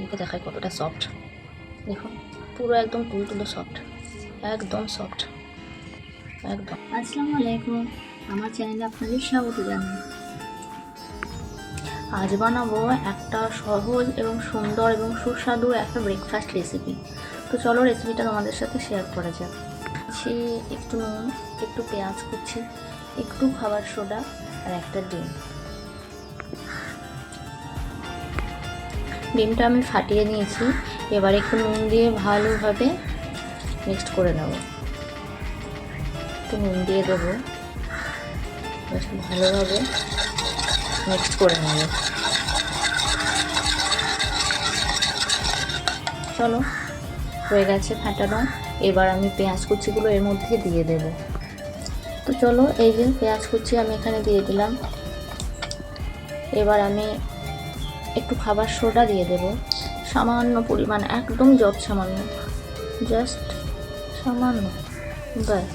আপনাদেরকে দেখায় কতটা সফট দেখুন, পুরো একদম তুলতুলো সফট একদম সফট একদম। আসসালামু আলাইকুম। আমার চ্যানেলে আপনাদের স্বাগত জানাই। আজ বানাবো একটা সহজ এবং সুন্দর এবং সুস্বাদু একটা ব্রেকফাস্ট রেসিপি তো চলো রেসিপিটা তোমাদের সাথে শেয়ার করা যাক। সে একটু নুন, একটু পেঁয়াজ কুচি, একটু খাবার সোডা আর একটা ডিম। ডিমটা আমি ফাটিয়ে নিয়েছি। এবার একটু নুন দিয়ে ভালোভাবে মিক্সড করে নেব। একটু নুন দিয়ে দেবো। ভালোভাবে মিক্সড করে নেব। চলো, হয়ে গেছে ফাটানো। এবার আমি পেঁয়াজ কুচিগুলো এর মধ্যে দিয়ে দেব। তো চলো, এই যে পেঁয়াজ কুচি আমি এখানে দিয়ে দিলাম। এবার আমি একটু খাবার সোডা দিয়ে দেব। সামান্য পরিমাণ, একদম যত সামান্য জাস্ট সামান্য, ব্যাস।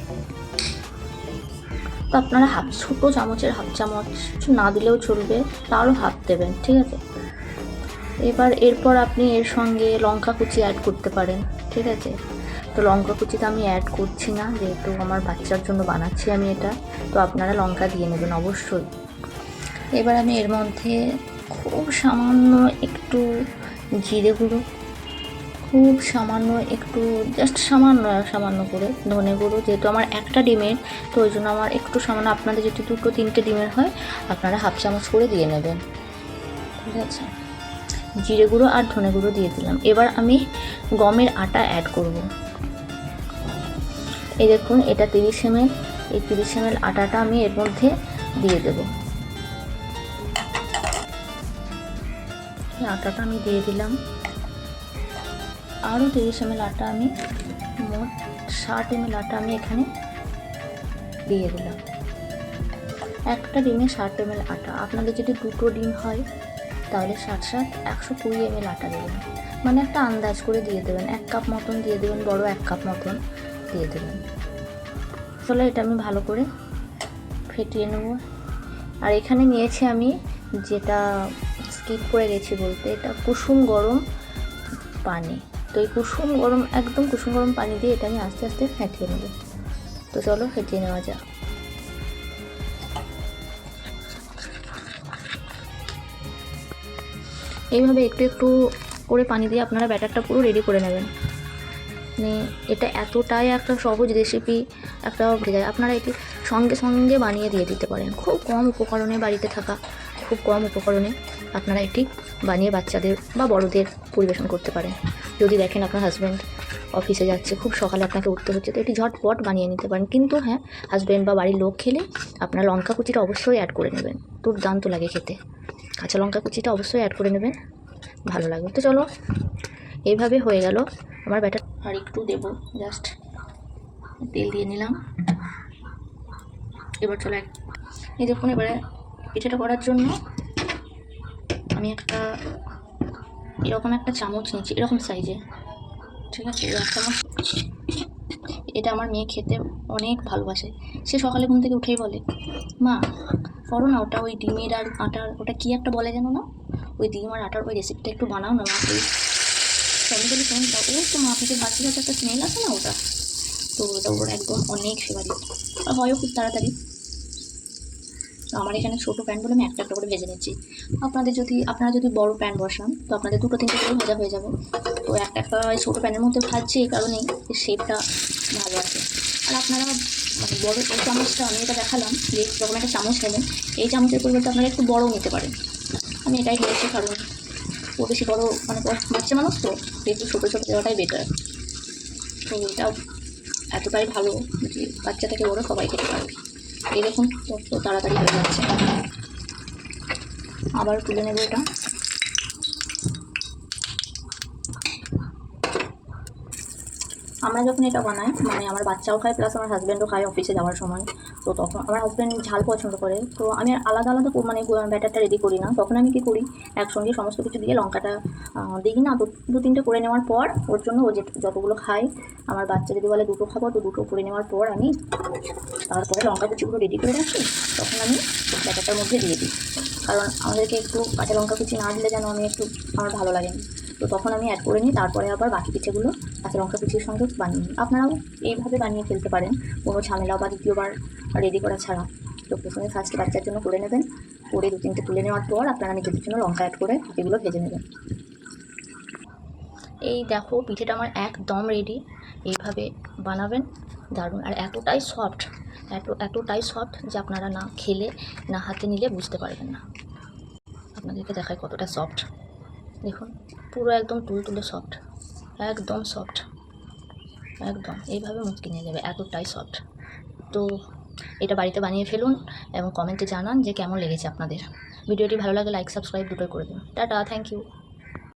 তো আপনারা হাফ, ছোটো চামচের হাফ চামচ কিছু না দিলেও চলবে, তারও হাফ দেবেন, ঠিক আছে? এবার এরপর আপনি এর সঙ্গে লঙ্কা কুচি অ্যাড করতে পারেন, ঠিক আছে? তো লঙ্কা কুচিটা আমি অ্যাড করছি না, যেহেতু আমার বাচ্চার জন্য বানাচ্ছি আমি এটা, তো আপনারা লঙ্কা দিয়ে নেবেন অবশ্যই। এবার আমি এর মধ্যে খুব সামান্য একটু জিরে গুঁড়ো খুব সামান্য একটু জাস্ট সামান্য সামান্য করে ধনে গুঁড়ো, যেহেতু আমার একটা ডিমের, তো ওই জন্য আমার একটু সামান্য, আপনাদের যদি দুটো, তিনটে ডিমের হয়, আপনারা হাফ চামচ করে দিয়ে নেবেন। ঠিক আছে? জিরে গুঁড়ো আর ধনে গুঁড়ো দিয়ে দিলাম। এবার আমি গমের আটা অ্যাড করব। এই দেখুন, এটা তিরিশ এমএল এই তিরিশ এমএল আটাটা আমি এর মধ্যে দিয়ে দেব। আটাটা আমি দিয়ে দিলাম। আরও তিরিশ এমএল আটা আমি, মোট ষাট এমএল আটা আমি এখানে দিয়ে দিলাম। একটা ডিমে ষাট এমএল আটা। আপনাদের যদি দুটো ডিম হয়, তাহলে ষাট ষাট, একশো কুড়ি এমএল আটা দেবেন। মানে একটা আন্দাজ করে দিয়ে দেবেন। এক কাপ মতন দিয়ে দেবেন, বড় এক কাপ মতন দিয়ে দেবেন। তাহলে এটা আমি ভালো করে ফেটিয়ে নেব। আর এখানে নিয়েছি আমি যেটা স্কিপ করে গেছি বলতে, এটা কুসুম গরম পানি। তো এই কুসুম গরম, একদম কুসুম গরম পানি দিয়ে এটা আমি আস্তে আস্তে ফেটিয়ে নেব। তো চলো ফেটিয়ে নেওয়া যাক। এইভাবে একটু একটু করে পানি দিয়ে আপনারা ব্যাটারটা পুরো রেডি করে নেবেন। মানে এটা এতটাই একটা সহজ রেসিপি একটা আপনারা এটি সঙ্গে সঙ্গে বানিয়ে দিয়ে দিতে পারেন। খুব কম উপকরণে বাড়িতে থাকা খুব কম উপকরণে আপনারা এটি বানিয়ে বাচ্চাদের বা বড়দের পরিবেশন করতে পারেন। যদি দেখেন আপনার হাজব্যান্ড অফিসে যাচ্ছে, খুব সকালে আপনাকে উঠতে হচ্ছে, তো এটি ঝটপট বানিয়ে নিতে পারেন। কিন্তু হ্যাঁ হাজব্যান্ড বা বাড়ির লোক খেলে আপনার লঙ্কা কুচিটা অবশ্যই অ্যাড করে নেবেন। দুর্দান্ত লাগে খেতে। কাঁচা লঙ্কা কুচিটা অবশ্যই অ্যাড করে নেবেন। ভালো লাগবে। তো চলো এইভাবে হয়ে গেল আমার ব্যাটার। আর একটু দেবো জাস্ট তেল দিয়ে নিলাম। এবার চলো এই দেখুন, এবারে পিঠাটা করার জন্য আমি একটা এরকম একটা চামচ নিচ্ছি এরকম সাইজে ঠিক আছে? এবার চামচ। এটা আমার মেয়ে খেতে অনেক ভালোবাসে। সে সকালে ঘুম থেকে উঠেই বলে মা করো না ওটা ওই ডিমের আর আটার ওটা কী একটা বলে যেন না? ওই ডিম আর আটার ওই রেসিপিটা একটু বানাও না মা প্লিজ তো আমি বলি শোন ওই তো মা থেকে ভাজি ভাজি একটা স্মেল আছে না ওটা? তো ওটা ওর একদম অনেক ফেভারিট আর হয়ও খুব তাড়াতাড়ি। তো আমার এখানে ছোটো প্যান বলে আমি একটা একটা করে ভেজে নিচ্ছি। আপনাদের যদি, আপনারা যদি বড় প্যান বসান, তো আপনাদের দুটো তিনটে করে ভাজা হয়ে যাবে। তো একটা একটা ছোটো প্যানের মধ্যে ভাজছি, এই কারণেই শেপটা ভালো আছে। আর আপনারা মানে বড় এই চামচটা, আমি এটা দেখালাম, যে যখন একটা চামচ নেবেন, এই চামচের পরিবর্তে আপনারা একটু বড় নিতে পারেন। আমি এটাই নিয়েছি কারণ ও বেশি বড় মানে বাচ্চা মানুষ তো একটু ছোটো ছোটো দেওয়াটাই বেটার তো এটাও এতটাই ভালো যে বাচ্চা থেকে বড় সবাই খেতে পারবে এই দেখুন, কত তাড়াতাড়ি হয়ে যাচ্ছে। আবার তুলে নেব এটা। আমরা যখন এটা বানাই মানে আমার বাচ্চাও খায় প্লাস আমার হাজব্যান্ডও খায় অফিসে যাওয়ার সময়। তো তখন আমার হাজব্যান্ড ঝাল পছন্দ করে। তো আমি আলাদা আলাদা মানে ব্যাটারটা রেডি করি না। তখন আমি কী করি? একসঙ্গে সমস্ত কিছু দিয়ে লঙ্কাটা দিই না। দু তিনটে করে নেওয়ার পর ওর জন্য ও যে যতগুলো খায়, আমার বাচ্চা যদি বলে দুটো খাব। তো দুটো করে নেওয়ার পর আমি তারপরে লঙ্কা কুচিগুলো রেডি করে রাখি। তখন আমি ব্যাটারটার মধ্যে দিয়ে দিই। কারণ আমাদেরকে একটু কাঁচা লঙ্কা কুচি না দিলে যেন আমি একটু আমার ভালো লাগে না। তো তখন আমি অ্যাড করে নিই, তারপরে আবার বাকি পিঠেগুলো কাঁচা লঙ্কা কুচির সঙ্গে বানিয়ে নিই। আপনারাও এইভাবে বানিয়ে ফেলতে পারেন, কোনো ঝামেলা বা দ্বিতীয়বার রেডি করা ছাড়া। তো প্রথমে ফার্স্টে বাচ্চার জন্য করে নেবেন, করে দু তিনটে তুলে নেওয়ার পর আপনারা নিজেদের জন্য লঙ্কা অ্যাড করে এগুলো ভেজে নেবেন। এই দেখো, পিঠেটা আমার একদম রেডি এইভাবে বানাবেন, দারুণ। আর এতটাই সফট এত, এতটাই সফট যে আপনারা না খেলে, না হাতে নিলে বুঝতে পারবেন না। আপনাদেরকে দেখায় কতটা সফট দেখুন। পুরো একদম তুলতুলে সফট। একদম সফট। একদম। এইভাবে মুচকি নিয়ে যাবে। এতটাই সফট। তো এটা বাড়িতে বানিয়ে ফেলুন এবং কমেন্টে জানান যে কেমন লেগেছে আপনাদের। ভিডিওটি ভালো লাগে লাইক সাবস্ক্রাইব দুটোই করে দিন। Tata thank you